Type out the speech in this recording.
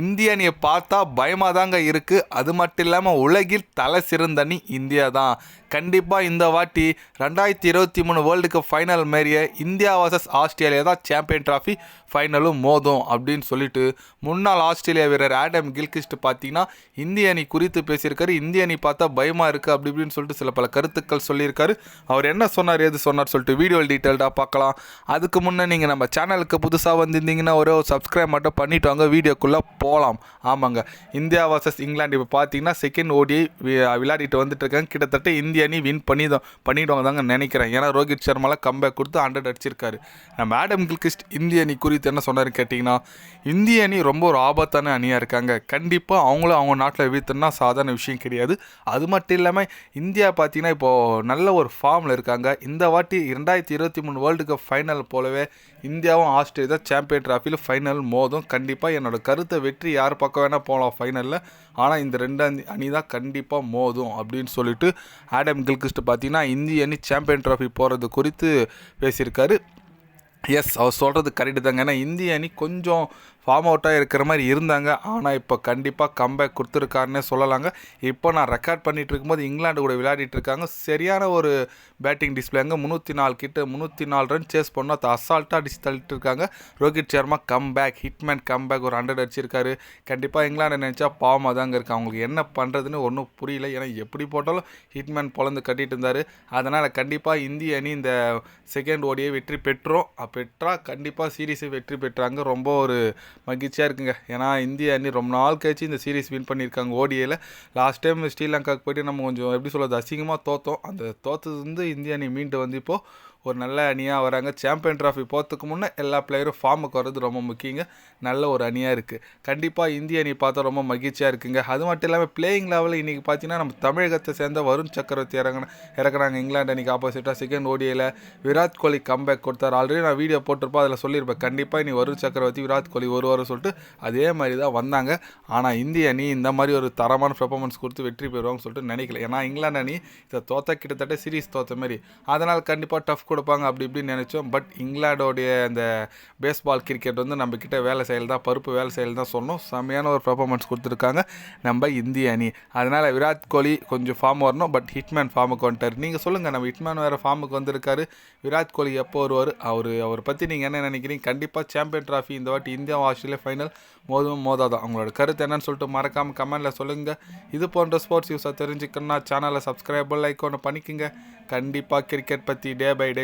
இந்திய அணியை பார்த்தா பயமாக தாங்க இருக்குது அது மட்டும் இல்லாமல் உலகில் தலை சிறந்த அணி இந்தியா தான். கண்டிப்பாக இந்த வாட்டி ரெண்டாயிரத்தி இருபத்தி மூணு வேர்ல்டு கப் ஃபைனல் மாரிய இந்தியா வர்சஸ் ஆஸ்திரேலியா தான் சாம்பியன் ட்ராஃபி ஃபைனலும் மோதும் அப்படின்னு சொல்லிட்டு முன்னாள் ஆஸ்திரேலியா வீரர் ஆடம் கில்கிஸ்ட் பார்த்தீங்கன்னா இந்திய அணி குறித்து பேசியிருக்காரு. இந்திய அணி பார்த்தா பயமாக இருக்குது அப்படி இப்படின்னு சொல்லிட்டு சில பல கருத்துக்கள் சொல்லியிருக்காரு. அவர் என்ன சொன்னார் எது சொன்னார் சொல்லிட்டு வீடியோ டீட்டெயில்டாக பார்க்கலாம். அதுக்கு முன்னே நீங்கள் நம்ம சேனலுக்கு புதுசாக வந்திருந்தீங்கன்னா ஒரே ஒரு சப்ஸ்கிரைப் மட்டும் பண்ணிவிட்டு வாங்க. வீடியோக்குள்ளே போகலாம் ஆமாங்க. இந்தியா வர்சஸ் இங்கிலாந்து இப்போ பார்த்தீங்கன்னா செகண்ட் ஓடி விளையாடிட்டு வந்துட்டு இருக்காங்க கிட்டத்தட்ட இந்திய அணி வின் பண்ணி தான் பண்ணிடுவாங்க தாங்க நினைக்கிறேன். ஏன்னா ரோஹித் சர்மாலாம் கம்பேக் கொடுத்து ஹண்ட்ரட் அடிச்சிருக்காரு. நம்ம ஆடம் கில்கிஸ்ட் இந்திய அணி குறித்து என்ன சொன்னார் கேட்டிங்கன்னா இந்திய அணி ரொம்ப ஒரு ஆபத்தான அணியாக இருக்காங்க. கண்டிப்பாக அவங்களும் அவங்க நாட்டில் வீழ்த்துனா சாதாரண விஷயம் கிடையாது. அது மட்டும் இல்லாமல் இந்தியா பார்த்தீங்கன்னா இப்போது நல்ல ஒரு ஃபார்மில் இருக்காங்க. இந்த வாட்டி ரெண்டாயிரத்தி இருபத்தி மூணு வேர்ல்டு கப் ஃபைனல் போலவே இந்தியாவும் ஆஸ்திரேலியா சாம்பியன் ட்ராஃபியில் ஃபைனல் மோதும். கண்டிப்பாக என்னோட கருத்தை வெற்றி யார் பக்கம் வேணால் போகலாம் ஃபைனலில் ஆனால் இந்த ரெண்டு அணி அணி தான் கண்டிப்பாக மோதும் அப்படின்னு சொல்லிட்டு ஆடம் கில்கிஸ்ட் பார்த்தீங்கன்னா இந்திய அணி சாம்பியன் ட்ராஃபி போகிறது குறித்து பேசியிருக்காரு. எஸ் அவர் சொல்கிறது கரெக்டு தாங்க. ஏன்னா இந்திய அணி கொஞ்சம் ஃபார்ம் அவுட்டாக இருக்கிற மாதிரி இருந்தாங்க. ஆனால் இப்போ கண்டிப்பாக கம்பேக் கொடுத்துருக்காருன்னே சொல்லலாங்க. இப்போ நான் ரெக்கார்ட் பண்ணிகிட்டு இருக்கும்போது இங்கிலாந்து கூட விளையாடிட்டு இருக்காங்க. சரியான ஒரு பேட்டிங் டிஸ்பிளேங்க முந்நூற்றி நாலு கிட்ட முந்நூற்றி நாலு ரன் சேஸ் பண்ணோம் அது அசால்ட்டாக அடிச்சு தள்ளிட்டு இருக்காங்க. Rohit Sharma comeback hitman comeback ஒரு ஹண்ட்ரட் அடிச்சிருக்காரு. கண்டிப்பாக இங்கிலாந்து நினச்சா பாவமாக தாங்க இருக்கு. அவங்களுக்கு என்ன பண்ணுறதுன்னு ஒன்றும் புரியல. ஏன்னா எப்படி போட்டாலும் ஹிட்மேன் பொழந்து கட்டிட்டு இருந்தார். அதனால் கண்டிப்பாக இந்திய அணி இந்த செகண்ட் ஓடியை வெற்றி பெற்றோம். பெற்றால் கண்டிப்பாக சீரீஸை வெற்றி பெற்றாங்க. ரொம்ப ஒரு மகிழ்ச்சியாக இருக்குங்க. ஏன்னா இந்திய அணி ரொம்ப நாள் கழிச்சு இந்த சீரீஸ் வின் பண்ணியிருக்காங்க. ஓடியில் லாஸ்ட் டைம் ஸ்ரீலங்காவுக்கு போயிட்டு நம்ம கொஞ்சம் எப்படி சொல்கிறது அசிங்கமாக தோத்தோம். அந்த தோத்தது வந்து இந்திய அணி மீண்டு வந்து இப்போது ஒரு நல்ல அணியாக வராங்க. சாம்பியன் ட்ராஃபி போகிறதுக்கு முன்னே எல்லா பிளேயரும் ஃபார்முக்கு வர்றது ரொம்ப முக்கியங்க. நல்ல ஒரு அணியாக இருக்குது கண்டிப்பாக இந்திய அணி பார்த்தா ரொம்ப மகிழ்ச்சியாக இருக்குங்க. அது மட்டும் இல்லாமல் பிளேயிங் லெவலில் இன்றைக்கி பார்த்தீங்கன்னா நம்ம தமிழகத்தை சேர்ந்த வருண் சக்கரவர்த்தி இறங்கின இறக்குறாங்க. இங்கிலாந்து அணிக்கு ஆப்போசிட்டாக செகண்ட் ஓடியில் விராட் கோலி கம்பேக் கொடுத்தார். ஆல்ரெடி நான் வீடியோ போட்டிருப்பேன். அதில் சொல்லியிருப்பேன். கண்டிப்பாக இனி வருண் சக்கரவர்த்தி விராட் கோலி வருவார் சொல்லிட்டு அதே மாதிரி தான் வந்தாங்க. ஆனால் இந்திய அணி இந்த மாதிரி ஒரு தரமான பெர்ஃபார்மன்ஸ் கொடுத்து வெற்றி பெறுவாங்கன்னு சொல்லிட்டு நினைக்கல. ஏன்னா இங்கிலாந்து அணி இதை தோத்த கிட்டத்தட்ட சீரீஸ் தோத்த மாதிரி அதனால் கண்டிப்பாக டஃப் கொடுப்பாங்க அப்படி இப்படின்னு நினச்சோம். பட் இங்கிலாண்டோடைய அந்த பேஸ்பால் கிரிக்கெட் வந்து நம்மக்கிட்ட வேலை செயல் தான் பருப்பு வேலை செயல் தான் சொன்னோம். செம்மையான ஒரு பர்ஃபார்மன்ஸ் கொடுத்துருக்காங்க நம்ம இந்திய அணி. அதனால் விராட் கோலி கொஞ்சம் ஃபார்ம் வரணும் பட் ஹிட்மேன் ஃபார்முக்கு வந்துட்டார். நீங்கள் சொல்லுங்கள் நம்ம ஹிட்மேன் வேறு ஃபார்முக்கு வந்திருக்காரு. விராட் கோலி எப்போ வருவார்? அவர் அவரை பற்றி நீங்கள் என்ன நினைக்கிறீங்க? கண்டிப்பாக சாம்பியன் ட்ராஃபி இந்த வாட்டி இந்தியா ஆஸ்திரேலியா ஃபைனல் மோதும் மோதாதான். அவங்களோட கருத்து என்னன்னு சொல்லிட்டு மறக்காமல் கமெண்டில் சொல்லுங்கள் இது போன்ற ஸ்போர்ட்ஸ் யூஸாக தெரிஞ்சுக்கணும்னா சேனலை சப்ஸ்கிரைப் லைக் ஒன்று பண்ணிக்கோங்க. கண்டிப்பாக கிரிக்கெட் பற்றி day by day